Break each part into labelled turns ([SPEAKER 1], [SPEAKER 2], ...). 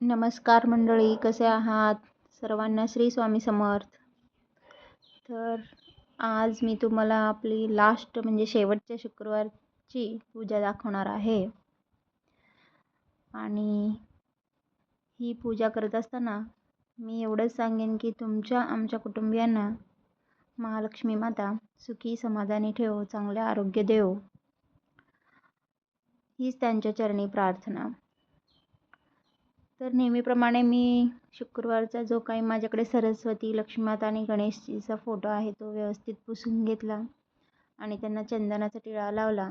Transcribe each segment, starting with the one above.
[SPEAKER 1] नमस्कार मंडळी कसे आहात? सर्वांना श्री स्वामी समर्थ. तर आज मी तुम्हाला आपली लास्ट म्हणजे शेवटच्या शुक्रवारची पूजा दाखवणार आहे. आणि ही पूजा करत असताना मी एवढंच सांगेन की तुमच्या आमच्या कुटुंबियांना महालक्ष्मी माता सुखी समाधानी ठेव चांगले आरोग्य देव. हीच त्यांच्या चरणी प्रार्थना. तर नेहमीप्रमाणे मी शुक्रवारचा जो काही माझ्याकडे सरस्वती लक्ष्मीमाता आणि गणेशजीचा फोटो आहे तो व्यवस्थित पुसून घेतला आणि त्यांना चंदनाचा टिळा लावला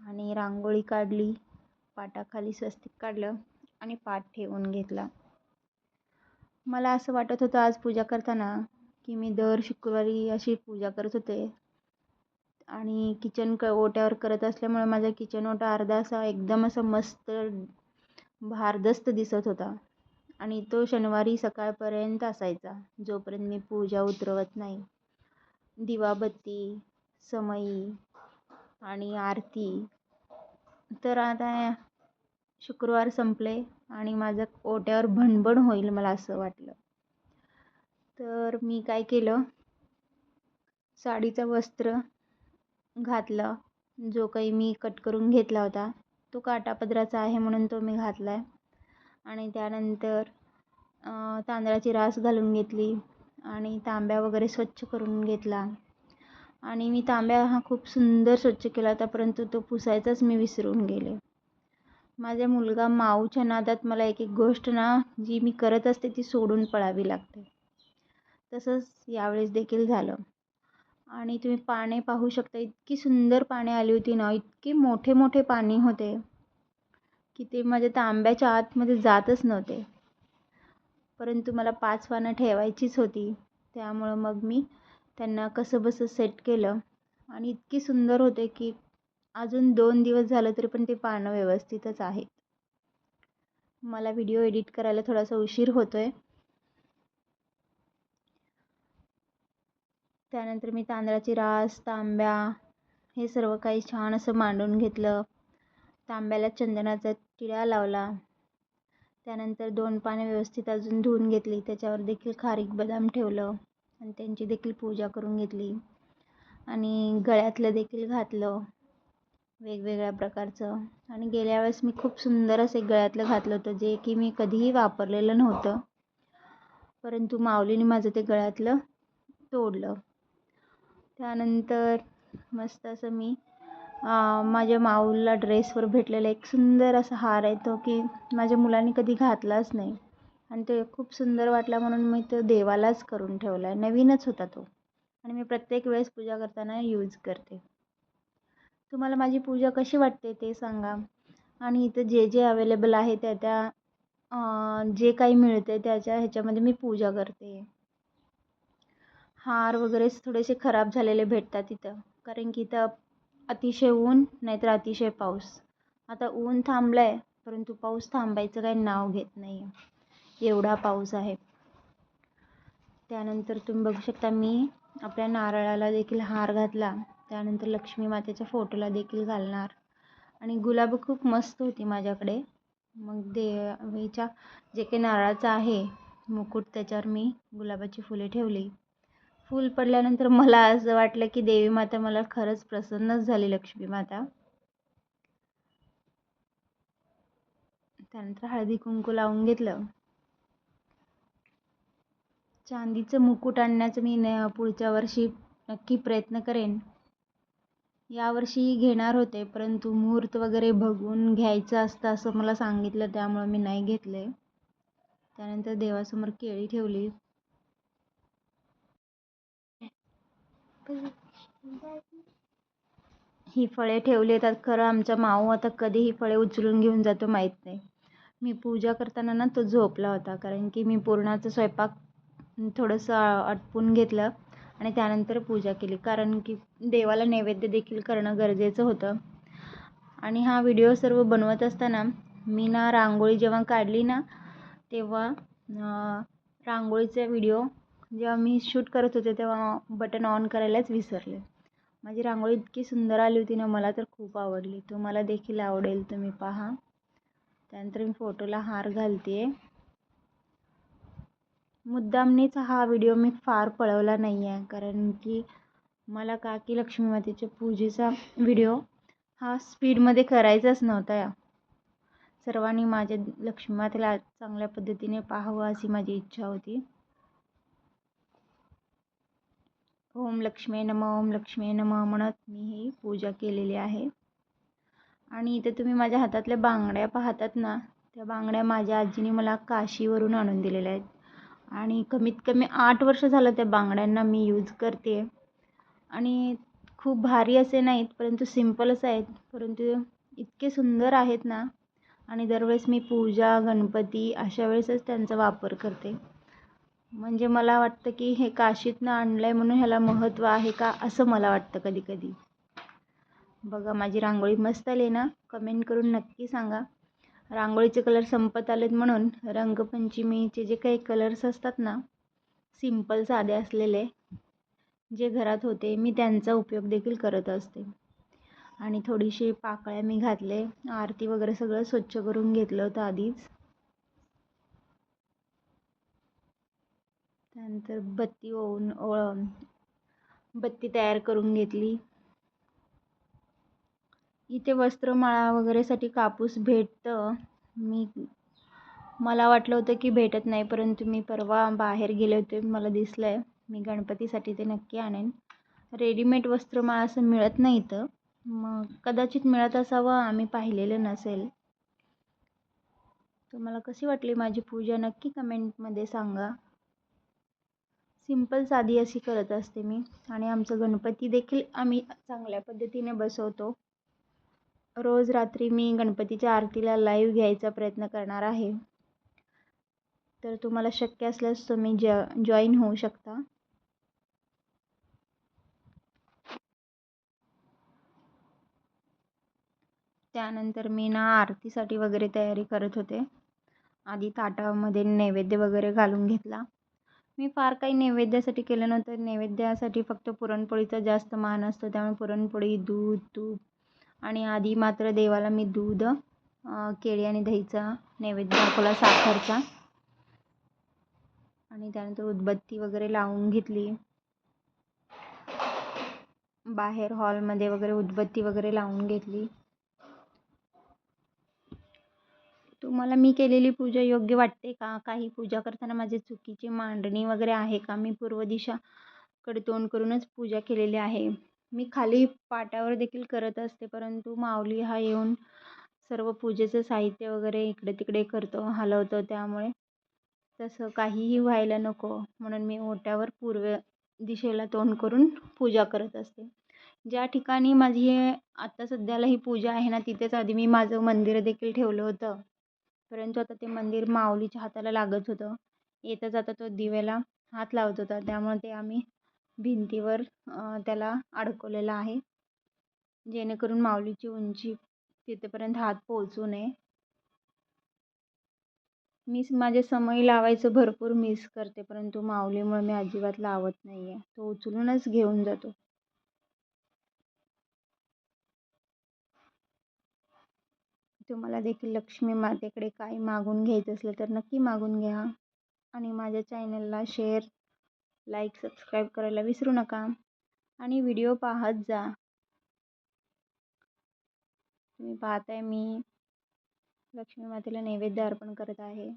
[SPEAKER 1] आणि रांगोळी काढली पाटाखाली स्वस्तिक काढलं आणि पाठ ठेवून घेतला. मला असं वाटत होतं आज पूजा करताना की मी दर शुक्रवारी अशी पूजा करत होते आणि किचन क ओट्यावर करत असल्यामुळे माझा किचन ओटा अर्धा असा एकदम असं मस्त भारदस्त दिसत होता. आणि तो शनिवारी सकाळपर्यंत असायचा जोपर्यंत मी पूजा उतरवत नाही. दिवाबत्ती समई आणि आरती. तर आता शुक्रवार संपले आणि माझं ओट्यावर भणभण होईल मला असं वाटलं. तर मी काय केलं? साडीचं वस्त्र घातलं जो काही मी कट करून घेतला होता. तो काटापदराचा आहे म्हणून तो मी घातला आहे आणि त्यानंतर तांदळाची रास घालून घेतली आणि तांब्या वगैरे स्वच्छ करून घेतला. आणि मी तांब्या हा खूप सुंदर स्वच्छ केला होता परंतु तो पुसायचाच मी विसरून गेले. माझा मुलगा माऊच्या नादात मला एक एक गोष्ट ना जी मी करत असते ती सोडून पळावी लागते. तसंच यावेळेस देखील झालं. आणि तुम्ही पाने पाहू शकता. इतकी सुंदर पाने आली होती ना इतके मोठे मोठे पाणी होते की ते माझ्या तांब्याच्या आतमध्ये जातच नव्हते. परंतु मला पाच पानं ठेवायचीच होती. त्यामुळं मग मी त्यांना कसं बसं सेट केलं. आणि इतकी सुंदर होते की अजून दोन दिवस झालं तरी पण ते पानं व्यवस्थितच आहेत. मला व्हिडिओ एडिट करायला थोडासा उशीर होतो आहे त्यानंतर मी तांदळाची रास तांब्या हे सर्व काही छान असं मांडून घेतलं. तांब्याला चंदनाचा टिळा लावला. त्यानंतर दोन पाने व्यवस्थित अजून धुवून घेतली. त्याच्यावर देखील खारीक बदाम ठेवलं आणि त्यांची देखील पूजा करून घेतली. आणि गळ्यातलं देखील घातलं वेगवेगळ्या प्रकारचं. आणि गेल्या वेळेस मी खूप सुंदर असे गळ्यातलं घातलं होतं जे की मी कधीही वापरलेलं नव्हतं. परंतु माऊलीने माझं ते गळ्यातलं तोडलं. त्यानंतर मस्त असं मी माझ्या माऊला ड्रेसवर भेटलेला एक सुंदर असा हार आहे तो की माझ्या मुलांनी कधी घातलाच नाही. आणि तो खूप सुंदर वाटला म्हणून मी तो देवालाच करून ठेवला आहे नवीनच होता तो. आणि मी प्रत्येक वेळेस पूजा करताना यूज करते. तुम्हाला माझी पूजा कशी वाटते ते सांगा. आणि इथं जे जे अवेलेबल आहे त्या त्या जे काही मिळते त्याच्या ह्याच्यामध्ये मी पूजा करते. हार वगैरेच थोडेसे खराब झालेले भेटतात इथं कारण की इथं अतिशय ऊन नाहीतर अतिशय पाऊस. आता ऊन थांबलं आहे परंतु पाऊस थांबायचं काही नाव घेत नाही आहे एवढा पाऊस आहे. त्यानंतर तुम्ही बघू शकता मी आपल्या नारळाला देखील हार घातला. त्यानंतर लक्ष्मी मातेच्या फोटोला देखील घालणार. आणि गुलाब खूप मस्त होती माझ्याकडे. मग देवीच्या जे काही नारळाचं आहे मुकुट त्याच्यावर मी गुलाबाची फुले ठेवली. फूल पडल्यानंतर मला असं वाटलं की देवी माता मला खरंच प्रसन्नच झाली लक्ष्मी माता. त्यानंतर हळदी कुंकू लावून घेतलं. चांदीचं मुकुट आणण्याचं मी न पुढच्या वर्षी नक्की प्रयत्न करेन. यावर्षी घेणार होते परंतु मुहूर्त वगैरे बघून घ्यायचं असतं असं मला सांगितलं त्यामुळं मी नाही घेतले. त्यानंतर देवासमोर केळी ठेवली. ही फळे ठेवली येतात खरं आमचा माऊ आता कधी ही फळे उचलून घेऊन जातो माहीत नाही. मी पूजा करताना ना तो झोपला होता. कारण की मी पूर्णाचा स्वयंपाक थोडंसं आटपून घेतलं आणि त्यानंतर पूजा केली. कारण की देवाला नैवेद्य देखील करणं गरजेचं होतं. आणि हा व्हिडिओ सर्व बनवत असताना मी ना रांगोळी जेव्हा काढली ना तेव्हा रांगोळीचा व्हिडिओ जेव्हा मी शूट करत होते तेव्हा बटन ऑन करायलाच विसरले. माझी रांगोळी इतकी सुंदर आली होती ना मला तर खूप आवडली. तुम्हाला देखील आवडेल तुम्ही पहा. त्यानंतर मी फोटोला हार घालते मुद्दामनीच हा व्हिडिओ मी फार पळवला नाही आहे कारण की मला काकी लक्ष्मीमातेच्या पूजेचा व्हिडिओ हा स्पीडमध्ये करायचाच नव्हता. या सर्वांनी माझ्या लक्ष्मीमातेला चांगल्या पद्धतीने पाहावं अशी माझी इच्छा होती. ओम लक्ष्मी नम ओम लक्ष्मी नम म्हणत मी ही पूजा केलेली आहे. आणि इथे तुम्ही माझ्या हातातल्या बांगड्या पाहतात ना त्या बांगड्या माझ्या आजीने मला काशीवरून आणून दिलेल्या आहेत. आणि कमीत कमी आठ वर्ष झालं त्या बांगड्यांना मी यूज करते. आणि खूप भारी असे नाहीत परंतु सिम्पलच आहेत. परंतु इतके सुंदर आहेत ना आणि दरवेळेस मी पूजा गणपती अशा वेळेसच त्यांचा वापर करते. म्हणजे मला वाटतं की हे काशीतनं आणलं आहे म्हणून ह्याला महत्त्व आहे का असं मला वाटतं कधी कधी बघा माझी रांगोळी मस्त आली ना? कमेंट करून नक्की सांगा. रांगोळीचे कलर संपत आलेत म्हणून रंगपंचमीचे जे काही कलर्स असतात ना सिंपल साधे असलेले जे घरात होते मी त्यांचा उपयोग देखील करत असते. आणि थोडीशी पाकळ्या मी घातले आरती वगैरे सगळं स्वच्छ करून घेतलं होतं आधीच. त्यानंतर बत्ती ओवून ओळ बत्ती तयार करून घेतली. इथे वस्त्रमाळा वगैरेसाठी कापूस भेटतं. मी मला वाटलं होतं की भेटत नाही परंतु मी परवा बाहेर गेले होते. मला दिसलं आहे मी गणपतीसाठी ते नक्की आणेन. रेडीमेड वस्त्रमाळा असं मिळत नाही इथं. मग कदाचित मिळत असावं आम्ही पाहिलेलं नसेल. तुम्हाला कशी वाटली माझी पूजा? नक्की कमेंटमध्ये सांगा. सिंपल साधी अशी करत असते मी. आणि आमचं गणपती देखील आम्ही चांगल्या पद्धतीने बसवतो. रोज रात्री मी गणपतीच्या आरतीला लाईव्ह घ्यायचा प्रयत्न करणार आहे. तर तुम्हाला शक्य असल्यास तुम्ही ज जॉईन होऊ शकता. त्यानंतर मी ना आरतीसाठी वगैरे तयारी करत होते. आधी ताटामध्ये नैवेद्य वगैरे घालून घेतला. मी फार काही नैवेद्यासाठी केलं नव्हतं. नैवेद्यासाठी फक्त पुरणपोळीचा जास्त मान असतो. त्यामुळे पुरणपोळी दूध तूप आणि आधी मात्र देवाला मी दूध केळी आणि दहीचा नैवेद्य दाखवला साखरचा. आणि त्यानंतर उदबत्ती वगैरे लावून घेतली. बाहेर हॉलमध्ये वगैरे उदबत्ती वगैरे लावून घेतली. तुम्हाला मी केलेली पूजा योग्य वाटते का? काही पूजा करताना माझी चुकीची मांडणी वगैरे आहे का? मी पूर्व दिशाकडे तोंड करूनच पूजा केलेली आहे. मी खाली पाटावर देखील करत असते परंतु माऊली हा येऊन सर्व पूजेचं साहित्य वगैरे इकडे तिकडे करतो हलवतो. त्यामुळे तसं काहीही व्हायला नको. म्हणून मी ओट्यावर पूर्व दिशेला तोंड करून पूजा करत असते. ज्या ठिकाणी माझी आत्ता सध्याला ही पूजा आहे ना तिथेच आधी मी माझं मंदिर देखील ठेवलं होतं. परंतु आता ते मंदिर माऊलीच्या हाताला लागत होतं. येता जाता तो दिव्याला हात लावत होता. त्यामुळे ते आम्ही भिंतीवर त्याला अडकवलेलं आहे. जेणेकरून माऊलीची उंची तिथेपर्यंत हात पोहोचू नये. मी माझे समय लावायचं भरपूर मिस करते. परंतु माऊलीमुळे मी अजिबात लावत नाही आहे तो उचलूनच घेऊन जातो. तुम्हाला देखील लक्ष्मी मातेकडे काही मागून घ्यायचं असलं तर नक्की मागून घ्या आणि माझ्या चॅनलला शेअर लाईक सबस्क्राईब करायला विसरू नका आणि व्हिडिओ पाहत जा. तुम्ही पाहताय मी लक्ष्मी मातेला नैवेद्य अर्पण करत आहे.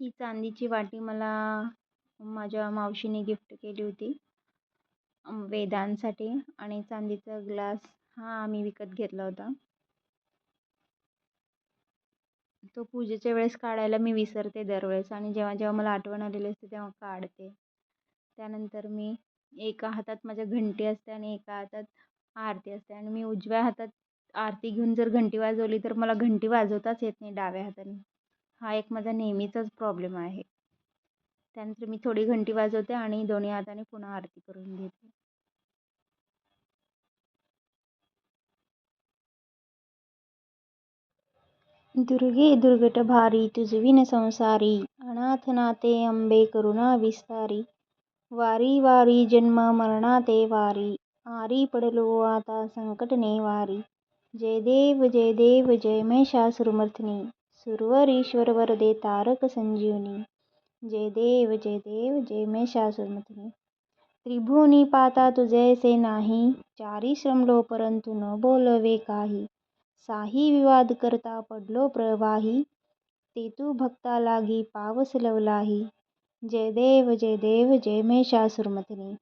[SPEAKER 1] ही चांदीची वाटी मला माझ्या मावशीने गिफ्ट केली होती. वेदांसाठी आणि चांदीचा ग्लास हा आम्ही विकत घेतला होता. तो पूजेच्या वेळेस काढायला मी विसरते दरवेळेस आणि जेव्हा जेव्हा मला आठवण आलेली असते तेव्हा काढते. त्यानंतर मी एका हातात माझ्या घंटी असते आणि एका हातात आरती असते आणि मी उजव्या हातात आरती घेऊन जर घंटी वाजवली तर मला घंटी वाजवताच येत नाही डाव्या हाताने. हा एक माझा नेहमीचाच प्रॉब्लेम आहे. त्यानंतर मी थोडी घंटी वाजवते आणि दोन्ही हाताने पुन्हा आरती करून घेते. दुर्गे दुर्गट भारी तुझविन संसारी अनाथ नाते अंबे करुणा विस्तारी. वारी वारी जन्म मरणाते वारी आरी पडलो आता संकटने वारी. जय देव जय देव जय महिषासुरमर्दिनी सुरवरीश्वर वरदे तारक संजीवनी. जय देव जय देव जय महिषासुरमर्दिनी त्रिभुवनी पाता तुझैसे नाही चारी श्रमलो परंतु न बोलवे काही। साही विवाद करता पडलो प्रवाही ते तू भक्ता लागी पावस लवलाही। जय देव जय देव जय महिषासुरमर्दिनी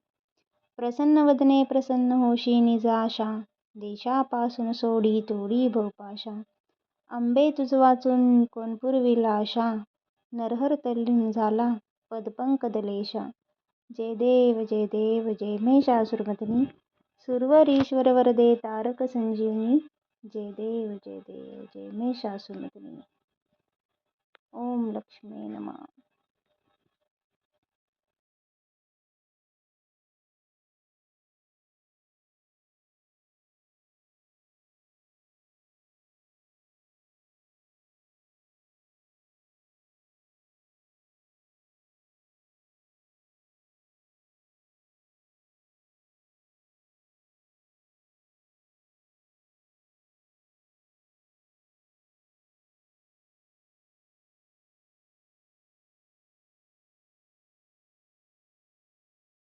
[SPEAKER 1] प्रसन्न वदने प्रसन्न होशी निजाशा देशापासून सोडी तोडी भोपाशा अंबे तुझ वाचून कोण पुरविल नरहर तल्लीन झाला जय देव जय देव जय महिषासुरमर्दिनी सुरवरीश्वर वरदे तारक संजीवनी. जय देव जय देव जय महिषासुरमर्दिनी ओम लक्ष्मी नमः.